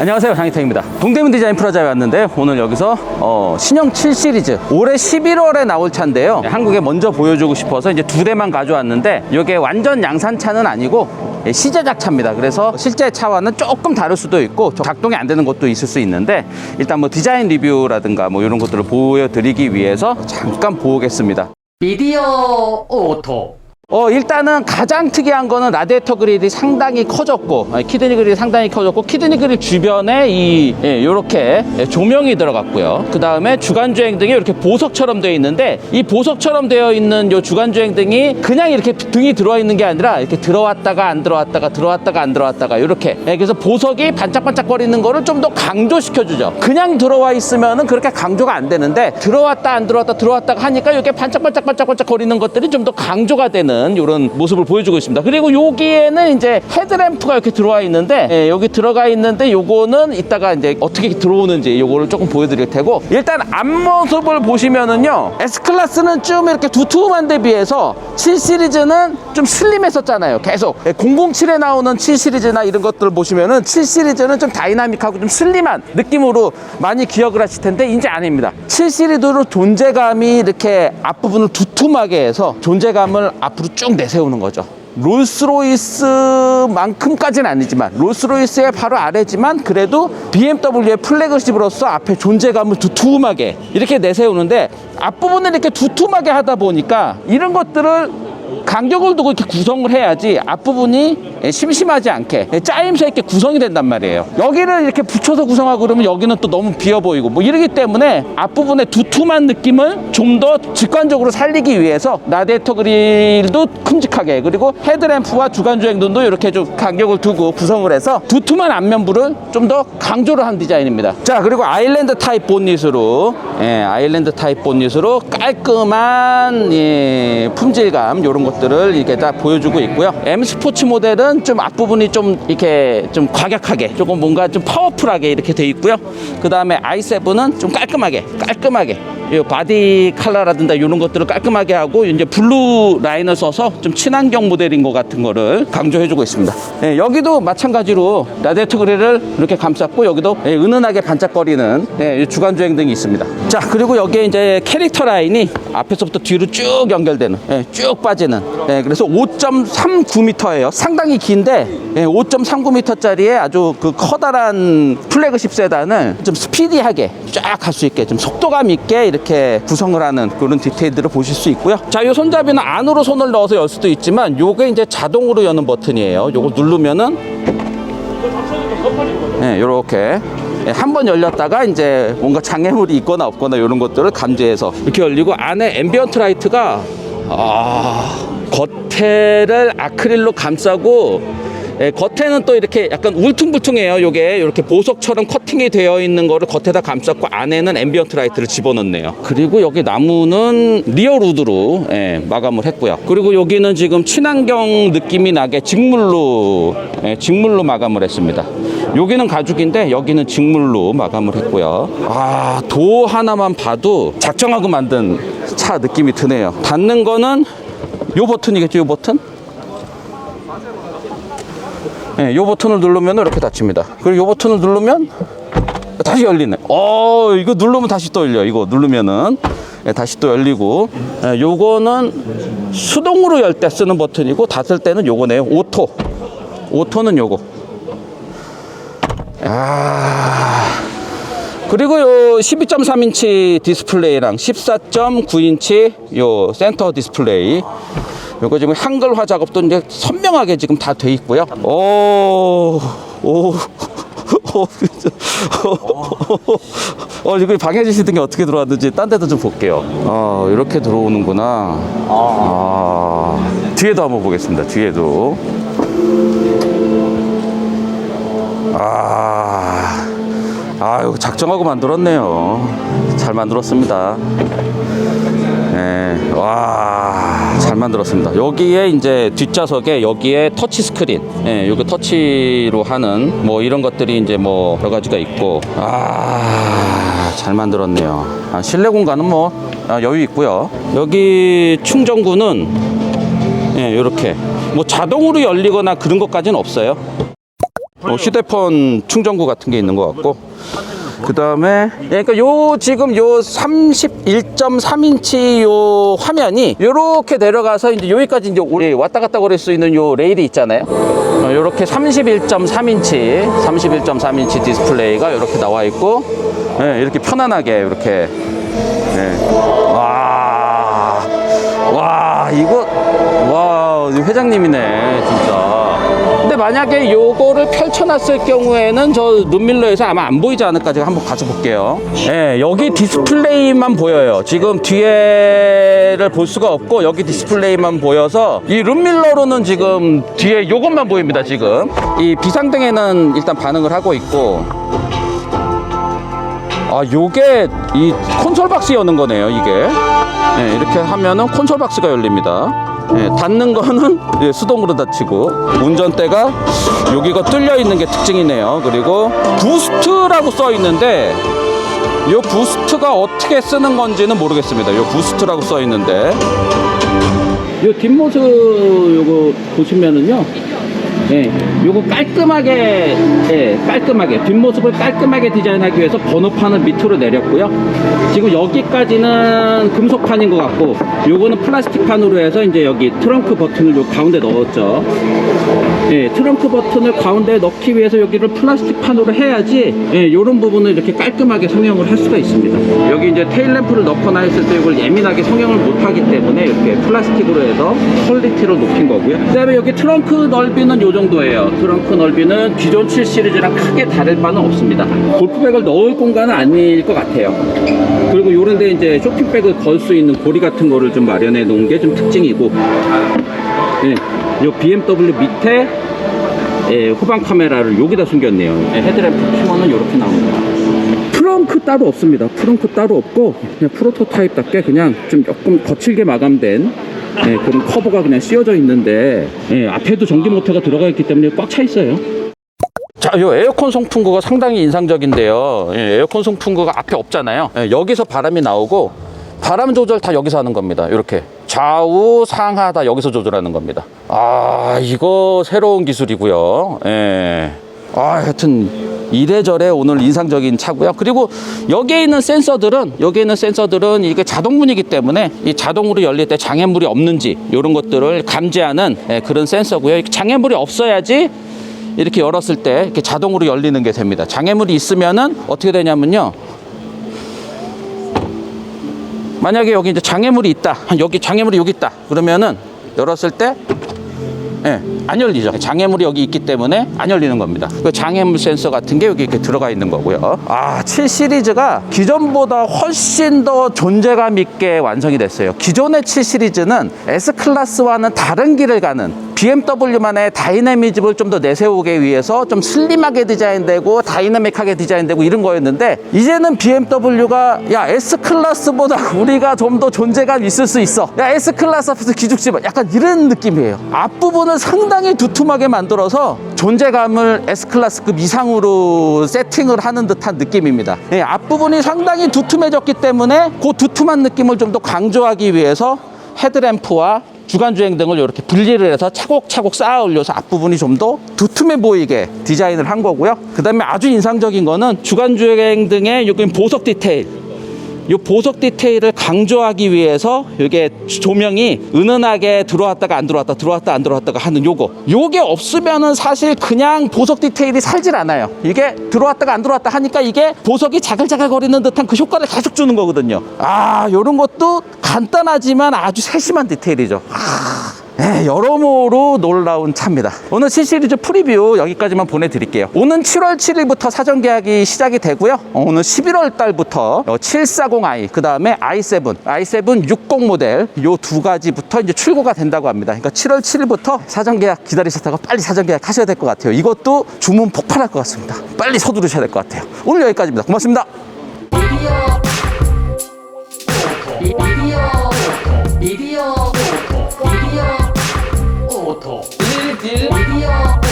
안녕하세요 장희태입니다. 동대문 디자인 프라자에 왔는데 오늘 여기서 어, 신형 7 시리즈 올해 11월에 나올 차인데요. 한국에 먼저 보여주고 싶어서 이제 두 대만 가져왔는데 이게 완전 양산차는 아니고 예, 시제작 차입니다. 그래서 실제 차와는 조금 다를 수도 있고 작동이 안 되는 것도 있을 수 있는데 일단 뭐 디자인 리뷰라든가 뭐 이런 것들을 보여드리기 위해서 잠깐 보겠습니다. 비디오 오토 어 일단은 가장 특이한 거는 라디에이터 그릴이 상당히 커졌고 아, 키드니 그릴이 상당히 커졌고 키드니 그릴 주변에 이 예, 요렇게 예, 조명이 들어갔고요. 그 다음에 주간 주행 등이 이렇게 보석처럼 되어 있는데 이 보석처럼 되어 있는 요 주간 주행 등이 그냥 이렇게 등이 들어와 있는 게 아니라 이렇게 들어왔다가 안 들어왔다가 들어왔다가 안 들어왔다가 이렇게. 예, 그래서 보석이 반짝반짝거리는 거를 좀 더 강조시켜 주죠. 그냥 들어와 있으면은 그렇게 강조가 안 되는데 들어왔다 안 들어왔다 들어왔다가 하니까 이렇게 반짝반짝 반짝반짝 거리는 것들이 좀 더 강조가 되는 이런 모습을 보여주고 있습니다. 그리고 여기에는 이제 헤드램프가 이렇게 들어와 있는데 예, 여기 들어가 있는데 요거는 이따가 이제 어떻게 들어오는지 요거를 조금 보여드릴 테고 일단 앞모습을 보시면은요 S 클래스는 좀 이렇게 두툼한 데 비해서 7 시리즈는 좀 슬림했었잖아요. 계속 예, 007에 나오는 7 시리즈나 이런 것들을 보시면은 7 시리즈는 좀 다이나믹하고 좀 슬림한 느낌으로 많이 기억을 하실 텐데 이제 아닙니다. 7 시리즈로 존재감이 이렇게 앞부분을 두툼하게 해서 존재감을 앞으로 쭉 내세우는 거죠. 롤스로이스만큼까지는 아니지만 롤스로이스의 바로 아래지만 그래도 BMW의 플래그십으로서 앞에 존재감을 두툼하게 이렇게 내세우는데 앞부분을 이렇게 두툼하게 하다 보니까 이런 것들을 간격을 두고 이렇게 구성을 해야지 앞부분이 심심하지 않게 짜임새 있게 구성이 된단 말이에요. 여기를 이렇게 붙여서 구성하고 그러면 여기는 또 너무 비어 보이고 뭐 이러기 때문에 앞부분의 두툼한 느낌을 좀 더 직관적으로 살리기 위해서 라디에이터 그릴도 큼직하게 그리고 헤드램프와 주간 주행등도 이렇게 좀 간격을 두고 구성을 해서 두툼한 앞면부를 좀 더 강조를 한 디자인입니다. 자 그리고 아일랜드 타입 본닛으로 예, 아일랜드 타입 본닛으로 깔끔한 예, 품질감 이런 것 들을 이렇게 딱 보여주고 있고요. M 스포츠 모델은 좀 앞부분이 좀 이렇게 좀 과격하게 조금 뭔가 좀 파워풀하게 이렇게 돼 있고요. 그 다음에 i7은 좀 깔끔하게 깔끔하게 이 바디 컬러라든가 이런 것들을 깔끔하게 하고 이제 블루 라인을 써서 좀 친환경 모델인 것 같은 거를 강조해주고 있습니다. 예, 여기도 마찬가지로 라디에이터 그릴을 이렇게 감쌌고 여기도 예, 은은하게 반짝거리는 예, 이 주간 주행 등이 있습니다. 자 그리고 여기에 이제 캐릭터 라인이 앞에서부터 뒤로 쭉 연결되는 예, 쭉 빠지는 예, 그래서 5.39m예요. 상당히 긴데 예, 5.39m짜리의 아주 그 커다란 플래그십 세단을 좀 스피디하게 쫙할수 있게 좀 속도감 있게 이렇게 구성을 하는 그런 디테일들을 보실 수 있고요. 자, 이 손잡이는 안으로 손을 넣어서 열 수도 있지만 요게 이제 자동으로 여는 버튼이에요. 요거 누르면은 네, 요렇게 한번 열렸다가 이제 뭔가 장애물이 있거나 없거나 이런 것들을 감지해서 이렇게 열리고 안에 앰비언트 라이트가 아 겉에를 아크릴로 감싸고 예, 겉에는 또 이렇게 약간 울퉁불퉁해요. 요게 이렇게 보석처럼 커팅이 되어 있는 거를 겉에다 감쌌고 안에는 앰비언트 라이트를 집어넣네요. 그리고 여기 나무는 리어 우드로 예, 마감을 했고요. 그리고 여기는 지금 친환경 느낌이 나게 직물로 예, 직물로 마감을 했습니다. 여기는 가죽인데 여기는 직물로 마감을 했고요. 아, 도 하나만 봐도 작정하고 만든 차 느낌이 드네요. 닫는 거는 요 버튼이겠죠, 요 버튼? 예, 요 버튼을 누르면 이렇게 닫힙니다. 그리고 요 버튼을 누르면 다시 열리네. 어, 이거 누르면 다시 또 열려. 이거 누르면은 예, 다시 또 열리고. 예, 요거는 수동으로 열 때 쓰는 버튼이고 닫을 때는 요거네요. 오토. 오토는 요거. 아. 그리고 요 12.3인치 디스플레이랑 14.9인치 요 센터 디스플레이 요거 지금 한글화 작업도 이제 선명하게 지금 다 돼 있고요. 오, 오. 어, 지금 방해지시 등이 어떻게 들어왔는지 딴 데도 좀 볼게요. 아, 이렇게 들어오는구나. 아, 뒤에도 한번 보겠습니다. 뒤에도. 아, 아유, 작정하고 만들었네요. 잘 만들었습니다. 네, 와, 잘 만들었습니다. 여기에 이제 뒷좌석에 여기에 터치 스크린, 예, 여기 터치로 하는 뭐 이런 것들이 이제 뭐 여러 가지가 있고, 아, 잘 만들었네요. 아, 실내 공간은 뭐 아, 여유 있고요. 여기 충전구는 예, 이렇게 뭐 자동으로 열리거나 그런 것까지는 없어요. 어, 휴대폰 충전구 같은 게 있는 것 같고 그 다음에 그러니까 요 지금 요 31.3인치 요 화면이 요렇게 내려가서 이제 여기까지 이제 올- 예, 왔다 갔다 거릴 수 있는 요 레일이 있잖아요 어, 요렇게 31.3인치 31.3인치 디스플레이가 이렇게 나와 있고 예, 이렇게 편안하게 이렇게 예. 와, 와, 이거, 와, 회장님이네, 진짜. 근데 만약에 요거를 펼쳐놨을 경우에는 저 룸밀러에서 아마 안 보이지 않을까 제가 한번 가서 볼게요. 예, 여기 디스플레이만 보여요. 지금 뒤에를 볼 수가 없고 여기 디스플레이만 보여서 이 룸밀러로는 지금 뒤에 요것만 보입니다, 지금. 이 비상등에는 일단 반응을 하고 있고 아, 요게 이 콘솔 박스 여는 거네요, 이게. 네, 이렇게 하면은 콘솔 박스가 열립니다. 네, 닫는 거는 예, 수동으로 닫히고 운전대가 여기가 뚫려 있는 게 특징이네요. 그리고 부스트라고 써 있는데 요 부스트가 어떻게 쓰는 건지는 모르겠습니다. 요 부스트라고 써 있는데 요 뒷모습 요거 보시면은요. 예, 요거 깔끔하게, 예, 깔끔하게, 뒷모습을 깔끔하게 디자인하기 위해서 번호판을 밑으로 내렸고요. 지금 여기까지는 금속판인 것 같고, 요거는 플라스틱판으로 해서 이제 여기 트렁크 버튼을 요 가운데 넣었죠. 예, 트렁크 버튼을 가운데 넣기 위해서 여기를 플라스틱판으로 해야지, 예, 요런 부분을 이렇게 깔끔하게 성형을 할 수가 있습니다. 여기 이제 테일램프를 넣거나 했을 때 이걸 예민하게 성형을 못 하기 때문에 이렇게 플라스틱으로 해서 퀄리티를 높인 거고요. 그 다음에 여기 트렁크 넓이는 요 정도예요. 트렁크 넓이는 기존 7 시리즈랑 크게 다를 바는 없습니다. 골프백을 넣을 공간은 아닐 것 같아요. 그리고 요런데 이제 쇼핑백을 걸 수 있는 고리 같은 거를 좀 마련해 놓은 게 좀 특징이고, 예, 요 BMW 밑에 예, 후방 카메라를 여기다 숨겼네요. 예, 헤드램프 키면은 이렇게 나옵니다. 트렁크 따로 없습니다. 트렁크 따로 없고 그냥 프로토타입답게 그냥 좀 조금 거칠게 마감된 예, 그런 커버가 그냥 씌워져 있는데 예, 앞에도 전기 모터가 들어가 있기 때문에 꽉 차 있어요. 자, 이 에어컨 송풍구가 상당히 인상적인데요. 예, 에어컨 송풍구가 앞에 없잖아요. 예, 여기서 바람이 나오고 바람 조절 다 여기서 하는 겁니다. 이렇게 좌우 상하 다 여기서 조절하는 겁니다. 아, 이거 새로운 기술이고요. 예. 아, 하여튼 이래저래 오늘 인상적인 차고요. 그리고 여기에 있는 센서들은 여기에 있는 센서들은 이게 자동문이기 때문에 이 자동으로 열릴 때 장애물이 없는지 이런 것들을 감지하는 예, 그런 센서고요. 장애물이 없어야지 이렇게 열었을 때 이렇게 자동으로 열리는 게 됩니다. 장애물이 있으면은 어떻게 되냐면요. 만약에 여기 이제 장애물이 있다. 여기 장애물이 여기 있다. 그러면은 열었을 때 예, 안 열리죠. 장애물이 여기 있기 때문에 안 열리는 겁니다. 그 장애물 센서 같은 게 여기 이렇게 들어가 있는 거고요. 아, 7 시리즈가 기존보다 훨씬 더 존재감 있게 완성이 됐어요. 기존의 7 시리즈는 S 클래스와는 다른 길을 가는 BMW만의 다이내미즘을 좀 더 내세우기 위해서 좀 슬림하게 디자인되고 다이내믹하게 디자인되고 이런 거였는데 이제는 BMW가 야 S 클래스보다 우리가 좀 더 존재감 있을 수 있어. 야 S 클래스 앞에서 기죽지 마. 약간 이런 느낌이에요. 앞부분을 상당히 두툼하게 만들어서 존재감을 S 클래스급 이상으로 세팅을 하는 듯한 느낌입니다. 예, 앞부분이 상당히 두툼해졌기 때문에 그 두툼한 느낌을 좀 더 강조하기 위해서 헤드램프와 주간 주행 등을 이렇게 분리를 해서 차곡차곡 쌓아 올려서 앞부분이 좀 더 두툼해 보이게 디자인을 한 거고요. 그 다음에 아주 인상적인 거는 주간 주행 등의 보석 디테일. 이 보석 디테일을 강조하기 위해서 이게 조명이 은은하게 들어왔다가 안 들어왔다 들어왔다 안 들어왔다가 하는 요거. 요게 없으면은 사실 그냥 보석 디테일이 살질 않아요. 이게 들어왔다가 안 들어왔다 하니까 이게 보석이 자글자글 거리는 듯한 그 효과를 계속 주는 거거든요. 아 요런 것도 간단하지만 아주 세심한 디테일이죠. 아. 네, 여러모로 놀라운 차입니다. 오늘 7 시리즈 프리뷰 여기까지만 보내드릴게요. 오는 7월 7일부터 사전 계약이 시작이 되고요. 어, 오늘 11월 달부터 740i, 그 다음에 i7, i7 60 모델 요 두 가지부터 이제 출고가 된다고 합니다. 그러니까 7월 7일부터 사전 계약 기다리셨다가 빨리 사전 계약 하셔야 될 것 같아요. 이것도 주문 폭발할 것 같습니다. 빨리 서두르셔야 될 것 같아요. 오늘 여기까지입니다. 고맙습니다. 미디어 미디어 미디어 Yeah.